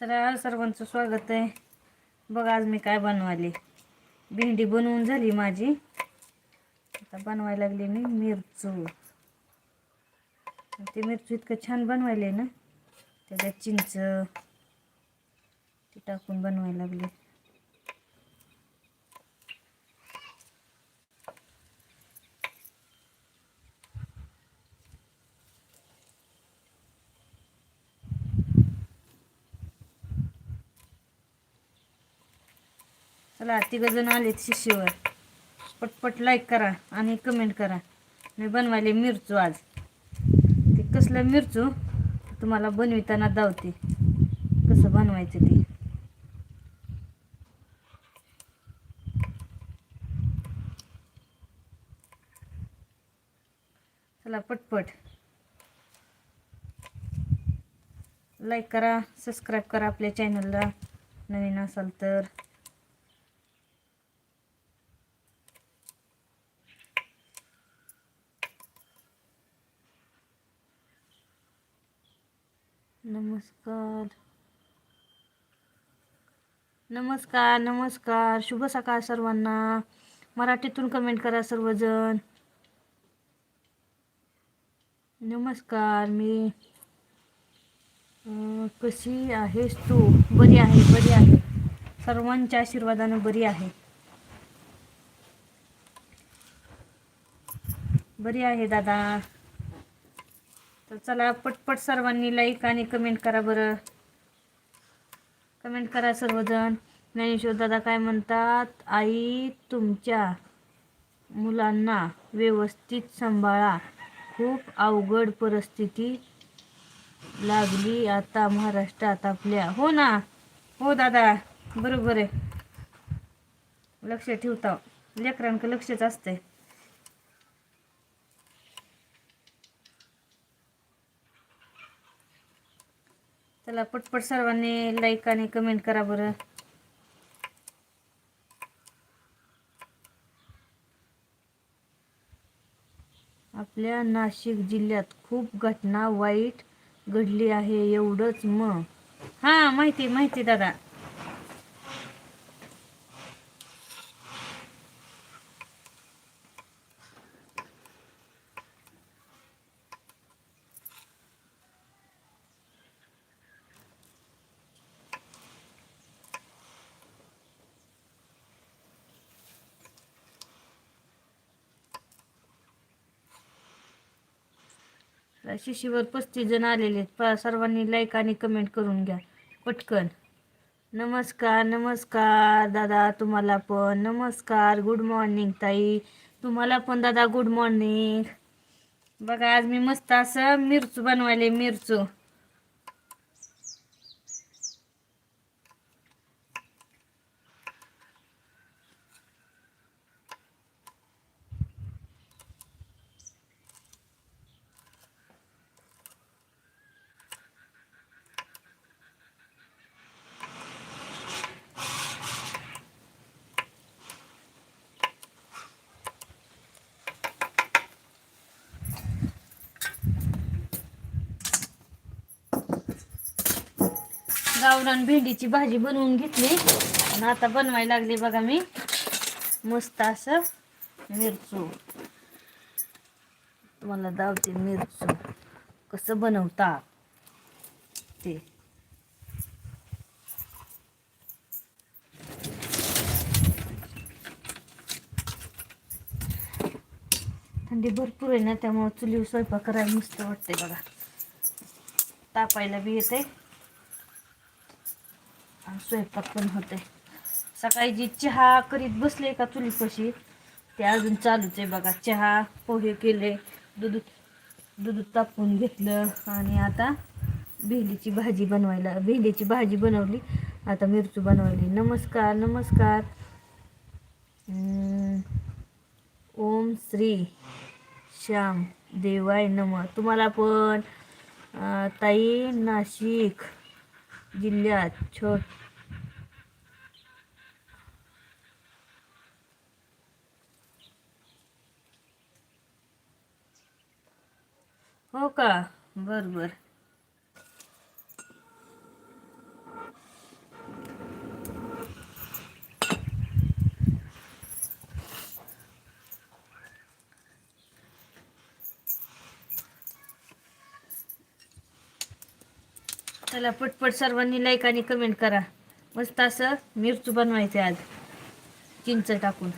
चला सर्वांचं स्वागत आहे. बघा आज मी काय बनवाली भेंडी बनवून झाली माझी. आता बनवायला लागली मी मिरचू. ते मिरचू इतकं छान बनवायले ना. त्याच्यात चिंच ते टाकून बनवायला लागले. चला तिघजण आलेत शिशीवर पटपट लाईक करा आणि कमेंट करा. मी बनवायले मिरचू आज. ते कसलं मिरचू? तुम्हाला बनविताना दावते. कसं बनवायचं ते? चला पटपट. लाईक करा सबस्क्राईब करा आपल्या चॅनलला नवीन असाल तर. नमस्कार. नमस्कार नमस्कार. शुभ सकाळ सर्वांना. मराठीतून कमेंट करा सर्वजण. नमस्कार मी कशी आहेस तू? बरी आहे बरी आहे. सर्वांच्या आशीर्वादानं बरी आहे. बरी आहे दादा. तर चला पटपट सर्वांनी लाईक आणि कमेंट करा बरं. कमेंट करा सर्वजण. ज्ञानेश्वर दादा काय म्हणतात? आई तुमच्या मुलांना व्यवस्थित सांभाळा. खूप अवघड परिस्थिती लागली आता महाराष्ट्रात आपल्या. हो ना? हो दादा. बरोबर आहे. लक्ष ठेवता. लेकरांक लक्षच असतंय. चला पटपट सर्वांनी लाईक आणि कमेंट करा बरं. आपल्या नाशिक जिल्ह्यात खूप घटना वाईट घडली आहे एवढंच मग. हां माहिती माहिती दादा. शिशीवर पस्तीस जण आलेले आहेत. सर्वांनी लाईक आणि कमेंट करून घ्या. पटकन. नमस्कार नमस्कार दादा तुम्हाला पण. नमस्कार गुड मॉर्निंग ताई. तुम्हाला पण दादा गुड मॉर्निंग बघा आज मी मस्त असं मिरचू बनवायले मिरचू. गावरान भेंडीची भाजी बनवून घेतली. आणि आता बनवायला लागली बघा मी. मस्त असं मिरचू. तुम्हाला दावते मिरचू. कसं बनवता? ते. थंडी भरपूर आहे ना त्यामुळे चुलीवर स्वयंपाक करायला मस्त वाटते बघा. तापायला बी येते स्वयंपाक पण होते सकाळी जी चहा करीत बसले का चुलीपाशी ते अजून चालूच आहे बघा. चहा पोहे केले दूध दूध तापून घेतलं आणि आता भेंडीची भाजी बनवायला भेंडीची भाजी बनवली. आता मिरचू बनवली. नमस्कार नमस्कार. ओम श्री श्याम देवाय नम. तुम्हाला पण ताई नाशिक जिल्ह्यात छोट हो का? बर बर. चला पटपट सर्वांनी लाईक आणि कमेंट करा. मस्त असं मिरचू बनवायचे आज. चिंच टाकून.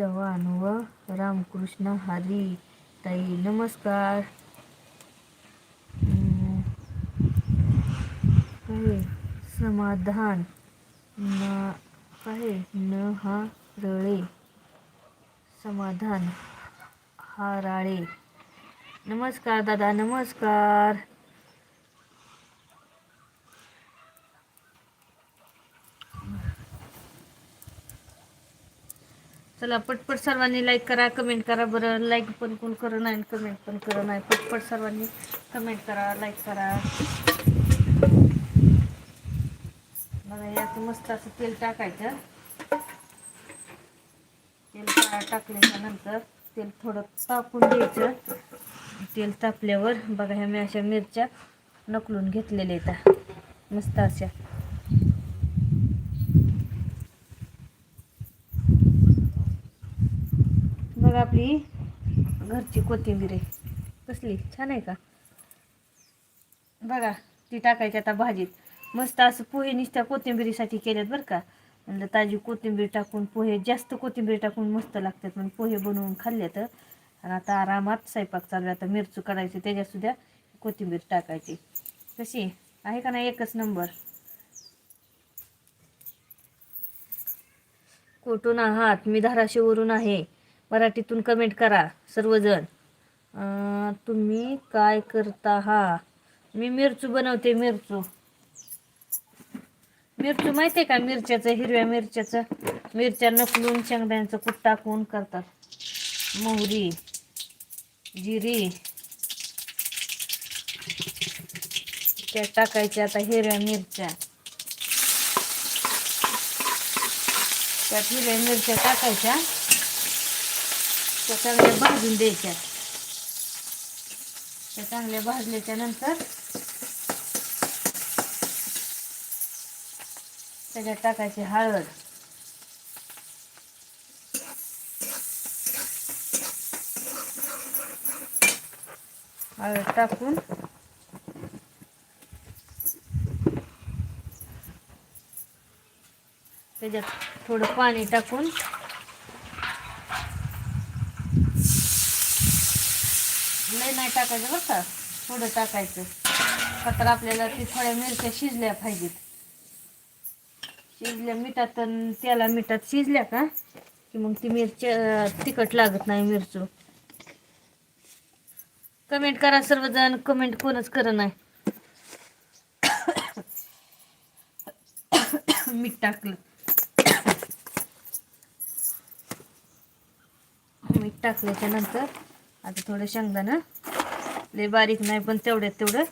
चव्हाण व रामकृष्ण हरी ताई नमस्कार. समाधान. न काय न हा रळे. समाधान हाराळे नमस्कार दादा नमस्कार. चला पटपट सर्वांनी लाईक करा कमेंट करा बरं. लाईक पण कोण करू नाही कमेंट पण करू नाही. पटपट सर्वांनी कमेंट करा लाईक करा. बघा यात मस्त असं तेल टाकायचं. तेल टा- टाकल्याच्या नंतर तेल थोडं तापून द्यायचं तेल तापल्यावर बघा ह्या मी अशा मिरच्या नकलून घेतलेल्या आहेत. मस्त अशा. बघ आपली घरची कोथिंबीर आहे. कसली? छान आहे का? बघा ती टाकायची आता भाजीत. मस्त असं पोहे नुसत्या कोथिंबिरीसाठी केल्यात बरं का. म्हणलं ताजी कोथिंबीर टाकून पोहे जास्त कोथिंबीर टाकून मस्त लागतात म्हणून पोहे बनवून खाल्ले तर आणि आता आरामात स्वयंपाक चालू आहे. आता मिरचू काढायची त्याच्यातसुद्धा कोथिंबीर टाकायची. कशी? आहे का नाही एकच नंबर? कुठून आहात? मी धाराशिववरून आहे. मराठीतून कमेंट करा सर्वजण. तुम्ही काय करता? हा. मी मिरचू बनवते मिरचू. मिरचू माहिती आहे का? मिरच्याचं हिरव्या मिरच्याचं. मिरच्या नकलून शेंगड्यांचं कूट टाकून करतात. मोहरी जिरी. त्या टाकायच्या आता हिरव्या मिरच्या. त्यात हिरव्या मिरच्या टाकायच्या. त्या चांगल्या भाजून द्यायच्या. त्या चांगल्या भाजल्याच्या नंतर त्याच्यात टाकायची हळद. हळद टाकून त्याच्यात थोडं पाणी टाकून लय नाही टाकायचं बरं का. थोडं टाकायचं. का तर आपल्याला ती थोड्या मिरच्या शिजल्या पाहिजेत. शिजल्या मिठात त्याला मिठात शिजल्या का की मग ती मिरच्या तिखट लागत नाही मिरचू. कमेंट करा सर्वजण कमेंट कोणच करत नाही. मीठ टाकलं. मीठ टाकल्याच्या नंतर आता थोडं शेंगदाणं लय बारीक नाही पण तेवढ्यात तेवढं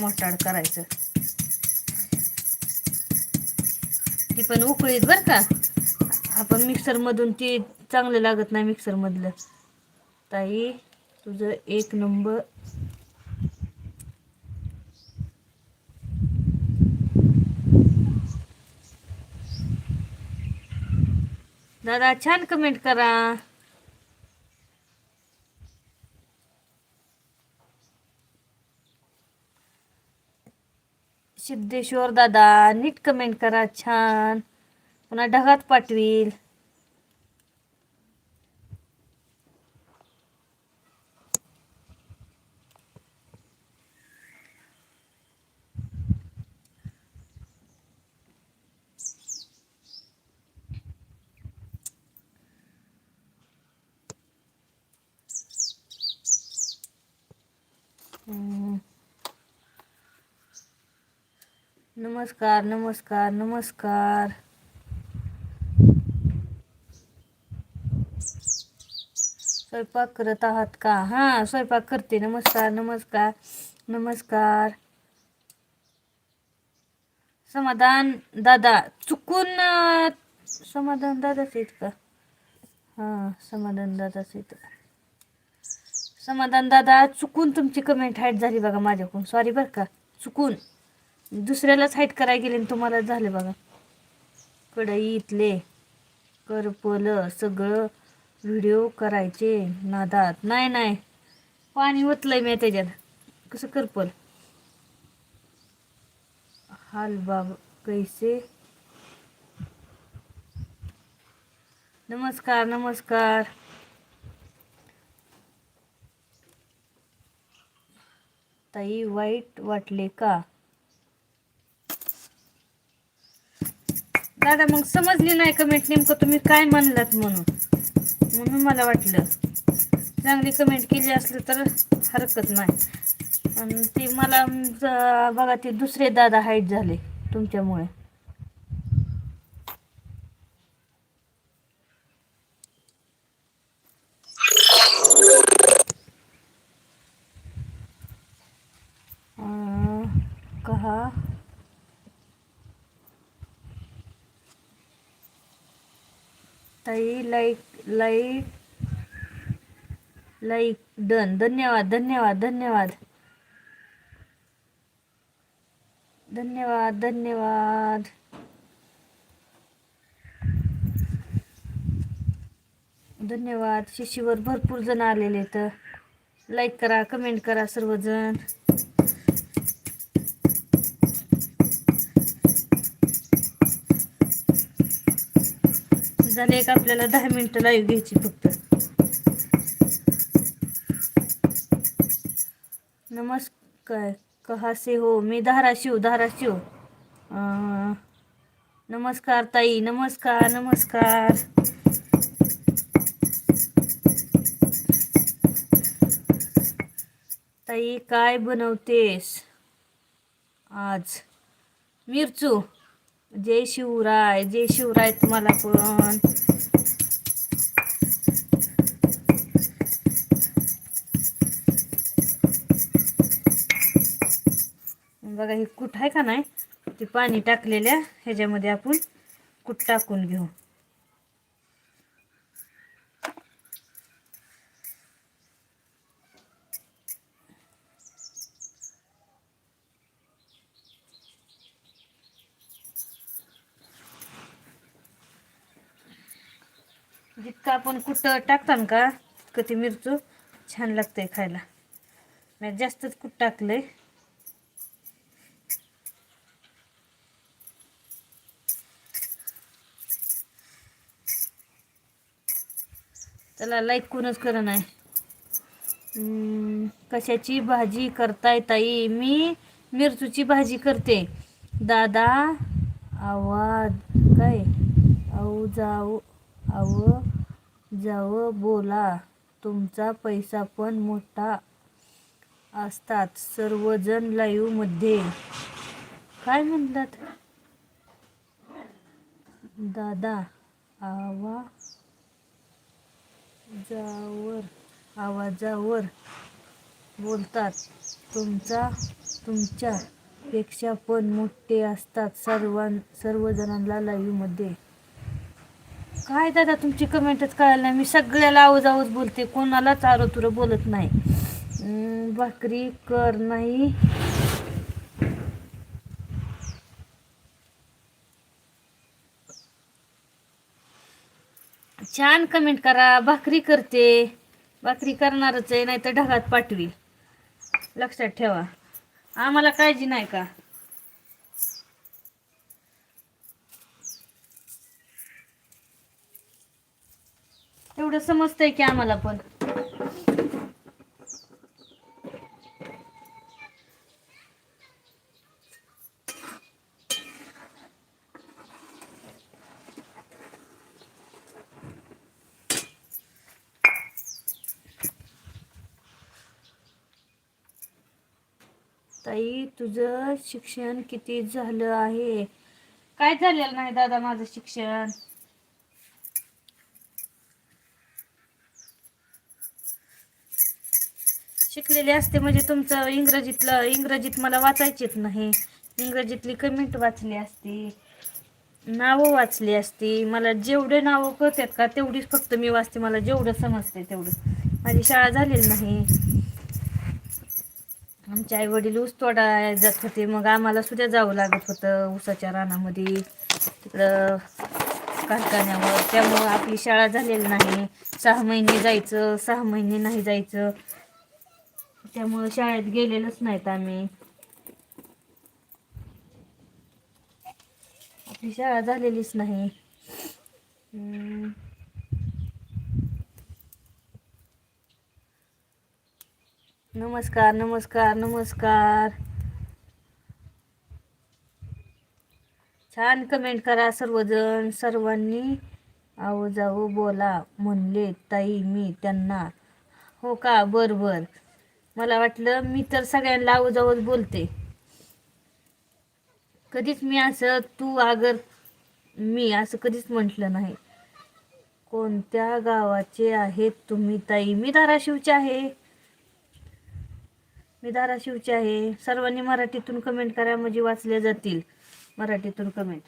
मोठाड करायचं. ती पण उकळीत बरं का. आपण मिक्सरमधून ती चांगलं लागत नाही मिक्सरमधलं. ताई तुझं एक नंबर. दादा छान कमेंट करा. सिद्धेश्वर दादा नीट कमेंट करा छान. पुन्हा ढगात पाठवील. नमस्कार नमस्कार नमस्कार. स्वयंपाक करत आहात का? हां स्वयंपाक करते. नमस्कार नमस्कार नमस्कार. समाधान दादा चुकून समाधान दादाच आहेत का? हां समाधान दादाच आहेत. समाधान दादा चुकून तुमची कमेंट हाईट झाली बघा माझ्याकडून. सॉरी बरं का. चुकून. दुसऱ्यालाच हाईट करायला गेले तुम्हाला झाले बघा. इथले करपल सगळं व्हिडिओ करायचे नादात. नाही नाही. पाणी ओतलंय मी त्याच्यात. कसं करपल? हाल बाब कैसे? नमस्कार नमस्कार. ताई वाईट वाटले का? दादा मग समजली नाही कमेंट नेमकं तुम्ही काय म्हणलात म्हणून. म्हणून मला वाटलं चांगली कमेंट केली असली तर हरकत नाही. आणि ते मला बघा ते दुसरे दादा हाईट झाले तुमच्यामुळे. ताई लाईक लाईक लाईक डन धन्यवाद धन्यवाद धन्यवाद. धन्यवाद धन्यवाद. धन्यवाद शिशीवर भरपूर जण आलेले तर लाईक करा कमेंट करा सर्वजण. झाले एक आपल्याला दहा मिनटं लाईव्ह घ्यायची फक्त. नमस्कार. कहासे हो? मी धाराशिव धाराशिव नमस्कार ताई नमस्कार नमस्कार. ताई काय बनवतेस? आज. मिरचू. जय शिवराय जय शिवराय तुम्हाला पण. बघा हे कुठ आहे का नाही? ते पाणी टाकलेल्या ह्याच्यामध्ये आपण कुठ टाकून घेऊ. जितकं आपण कुठं टाकतान का? तितकं ती मिरचू? छान लागतंय खायला. मी जास्तच कुठ टाकलंय? त्याला लाईक कोणच कर नाही. कशाची भाजी करताय ताई? मी मिरचूची भाजी करते. दादा आवाज काय? आऊ जाऊ आव जाव बोला. तुमचा पैसा पण मोठा असतात सर्वजण लाईव्हमध्ये. काय म्हणतात? दादा आवा जावर आवाजावर बोलतात. तुमचा तुमच्या पेक्षा पण मोठे असतात सर्वां सर्वजणांना लाईव्हमध्ये. काय दादा तुमची कमेंटच कळायला नाही. मी सगळ्याला आवाज आवाज बोलते. कोणालाच आरो तुरं बोलत नाही. भाकरी कर नाही. छान कमेंट करा. भाकरी करते. भाकरी करणारच आहे नाही तर ढगात पाठवी लक्षात ठेवा. आम्हाला काळजी नाही का? एवढं समजतंय की आम्हाला पण. ताई तुझं शिक्षण किती झालं आहे? काय झालेलं नाही दादा माझं शिक्षण? शिकलेले असते म्हणजे तुमचं इंग्रजीतलं इंग्रजीत मला वाचायचीच नाही. इंग्रजीतली कमेंट वाचली असती नावं वाचली असती. मला जेवढे नावं कळतात का तेवढीच फक्त मी वाचते. मला जेवढं समजते तेवढं. माझी शाळा झालेली नाही. आमचे आई वडील ऊस तोडा जात होते. मग आम्हाला सुद्धा जावं लागत होतं ऊसाच्या रानामध्ये. तिकडं कारखान्यावर. त्यामुळं आपली शाळा झालेली नाही. सहा महिने जायचं सहा महिने नाही जायचं. त्यामुळे शाळेत गेलेलोच नाहीत आम्ही. आपली शाळा झालेलीच नाही. नमस्कार नमस्कार नमस्कार. छान कमेंट करा सर्वजण. सर्वांनी आहो जाओ बोला म्हणले ताई मी त्यांना. हो का? बर बर. मला वाटलं मी तर सगळ्यांना आवाजावर बोलते. कधीच मी असं तू आगर मी असं कधीच म्हटलं नाही. कोणत्या गावाचे आहेत तुम्ही? ताई मी धाराशिवचे आहे. मी धाराशिवचे आहे. सर्वांनी मराठीतून कमेंट करा म्हणजे वाचल्या जातील. मराठीतून कमेंट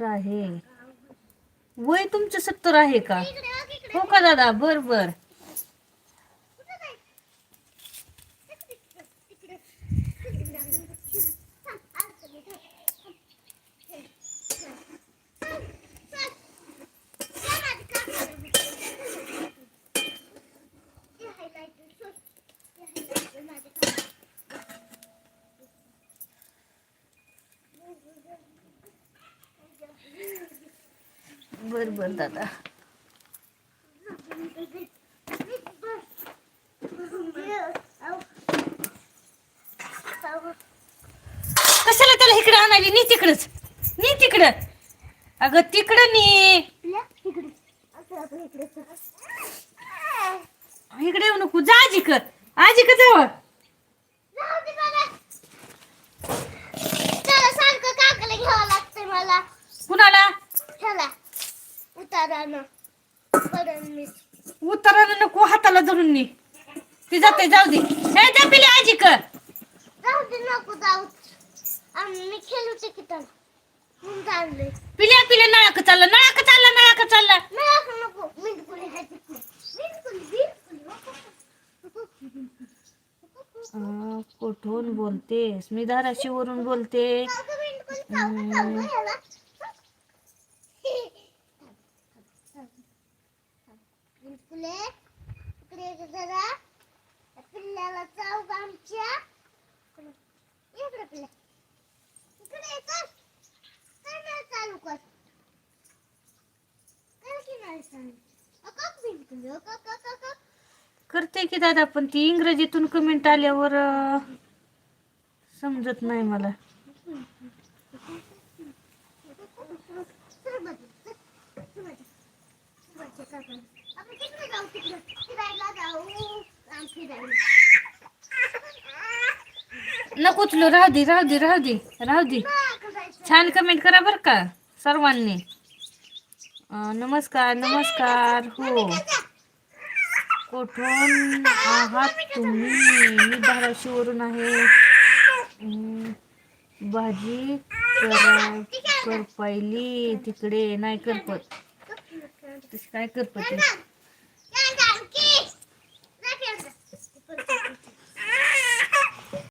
सत्तर आहे. वय तुमचं सत्तर आहे का? हो का दादा? बर बर. बर बर दादा. कशाला त्याला इकडे आणाली नी तिकडच. नी तिकडं. अगं तिकडं नी. इकडे येऊ नको. जा आजी कर आजी कर जवळ कुणाला? पडन मी. उतरायला नको हाताला धरून नी. ती जाते जाऊ दे. हे जा पिली आजी कर जाऊ दे नको जाऊ आम्ही मी खेळूचे की तर. म्हणून चालले पिल्या पिल्या नळाक चालला नळाक चालला नळाक चालला. नाही नको मिंट पुढे आहे तिकडे मिंट पुढे मिंट पुढे आ, कुठून बोलतेस? मी धाराशिववरून बोलते. पुढे पुढे इकडे जरा. पिल्ल्याला चाव आमच्या. इकडे पिल्ल्या इकडे कर. चालू. कर करते की दादा पण ती इंग्रजीतून कमेंट आल्यावर समजत नाही मला. नको उचलू राहू दे राहू दे राहू दे राहू दे। छान कमेंट करा बरं का सर्वांनी. नमस्कार नमस्कार हो. कुठून आहात तुम्ही? मी धाराशिववरून आहे. हम्म, भाजी कर करपायली तिकडे नाही करपत Dislike atın.